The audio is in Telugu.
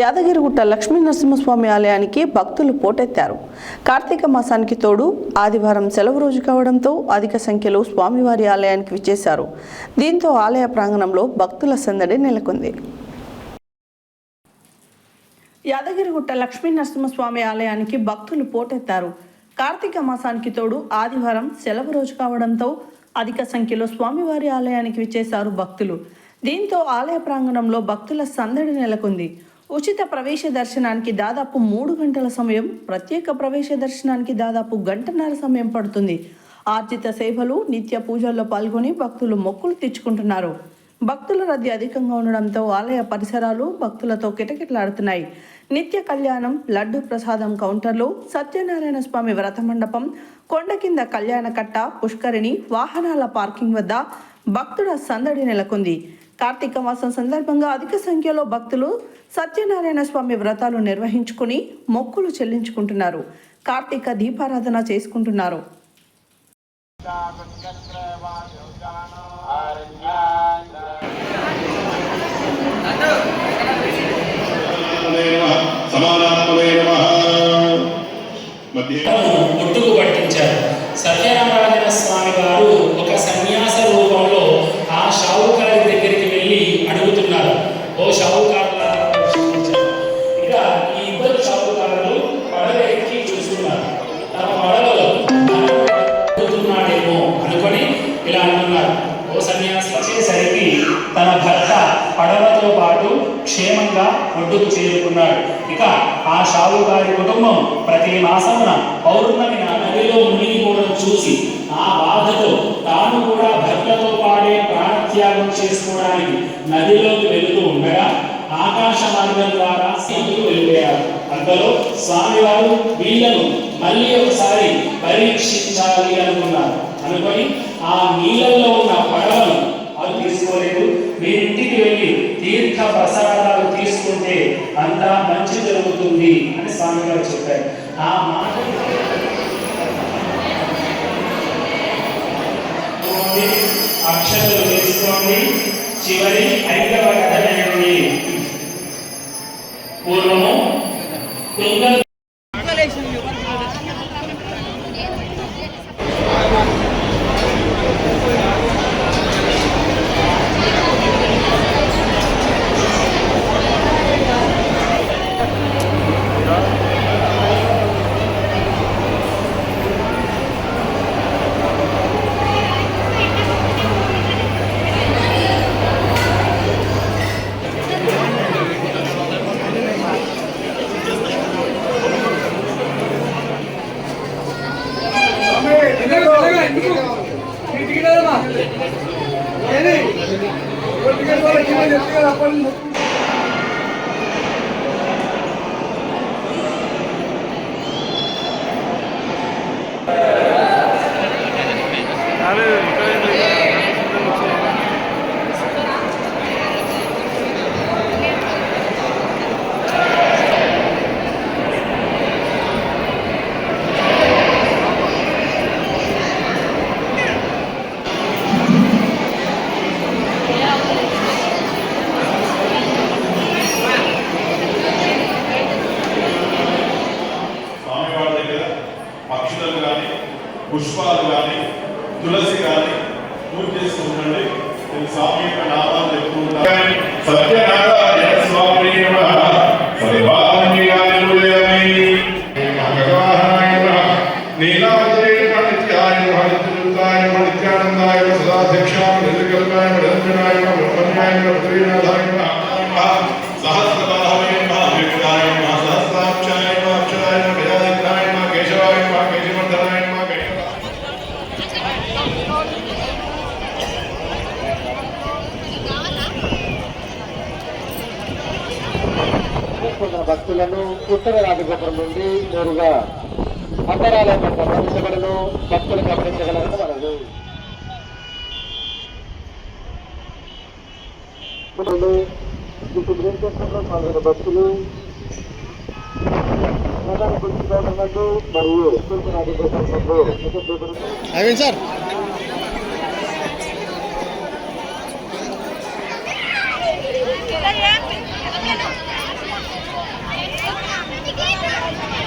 యాదగిరిగుట్ట లక్ష్మీ నరసింహస్వామి ఆలయానికి భక్తులు పోటెత్తారు. కార్తీక మాసానికి తోడు ఆదివారం సెలవు రోజు కావడంతో అధిక సంఖ్యలో స్వామివారి ఆలయానికి విచ్చేశారు. దీంతో ఆలయ ప్రాంగణంలో భక్తుల సందడి నెలకొంది. యాదగిరిగుట్ట లక్ష్మీ నరసింహస్వామి ఆలయానికి భక్తులు పోటెత్తారు. కార్తీక మాసానికి తోడు ఆదివారం సెలవు రోజు కావడంతో అధిక సంఖ్యలో స్వామివారి ఆలయానికి విచ్చేశారు భక్తులు. దీంతో ఆలయ ప్రాంగణంలో భక్తుల సందడి నెలకొంది. ఉచిత ప్రవేశ దర్శనానికి దాదాపు మూడు గంటల సమయం ప్రత్యేక ప్రవేశ దర్శనానికి దాదాపు గంటన్నర సమయం పడుతుంది. ఆర్జిత సేవలు నిత్య పూజల్లో పాల్గొని భక్తులు మొక్కులు తెచ్చుకుంటున్నారు భక్తుల రద్దీ అధికంగా ఉండడంతో ఆలయ పరిసరాలు భక్తులతో కిటకిటలాడుతున్నాయి. నిత్య కళ్యాణం లడ్డు ప్రసాదం కౌంటర్లు సత్యనారాయణ స్వామి వ్రత మండపం కొండ కింద కళ్యాణ కట్ట పుష్కరిణి వాహనాల పార్కింగ్ వద్ద భక్తుల సందడి నెలకొంది. కార్తీక మాసం సందర్భంగా అధిక సంఖ్యలో భక్తులు సత్యనారాయణ స్వామి వ్రతాలు నిర్వహించుకుని మొక్కులు చెల్లించుకుంటున్నారు. కార్తీక దీపారాధన చేసుకుంటున్నారు. పట్టించారు. సత్యనారాయణ స్వామి వారు పడవతో పాటు క్షేమంగా ఒడ్డుకు చేరుకున్నాడు. ఇక ఆ షావుకారి కుటుంబం ప్రతి మాసమున పౌర్ణమి నదిలో మునిగిపోవడం చూసి ఆ బాధతో తాను కూడా భర్తతో పాడే ప్రాణత్యాగం చేసుకోవడానికి నదిలోకి వెళుతూ ఉండగా ఆకాశ మార్గం ద్వారా సీతులు వెళ్ళిపోయారు. అంతలో స్వామివారు వీళ్ళను మళ్ళీ ఒకసారి పరీక్షించాలి అనుకున్నారు. అనుకొని ఆ నీళ్ళల్లో ఉన్న పడవను వాళ్ళు తీసుకోలేదు. ఇంటికి వెళ్ళి తీర్థ ప్రసాదాలు తీసుకుంటే అంతా మంచి జరుగుతుంది అని స్వామి గారు చెప్పారు. ఆ మాట అక్షతలు తీసుకోండి. చివరి ఐదవ కథ వినండి పూర్వము తుంగ స్వామివారి దగ్గర అక్షతలు కానీ పుష్పాలు కానీ తులసి కానీ పూజ చేస్తూ ఉండండి. నేను సామూహిక నామాలు చెప్తూ ఉంటాను సత్యనారాయణ స్వామి నమః. చేసుకున్న భక్తులను ఉత్తర రాజగోపురం నుండి నేరుగా అంతరాలయం వద్ద గమనించగలను భక్తులు గమనించగలరని మనది ఇప్పుడు ఏం చేస్తున్నారు పాల్గొన్న భక్తులు. మరియు ఉత్తర రాజగోపురం సార్. Yeah.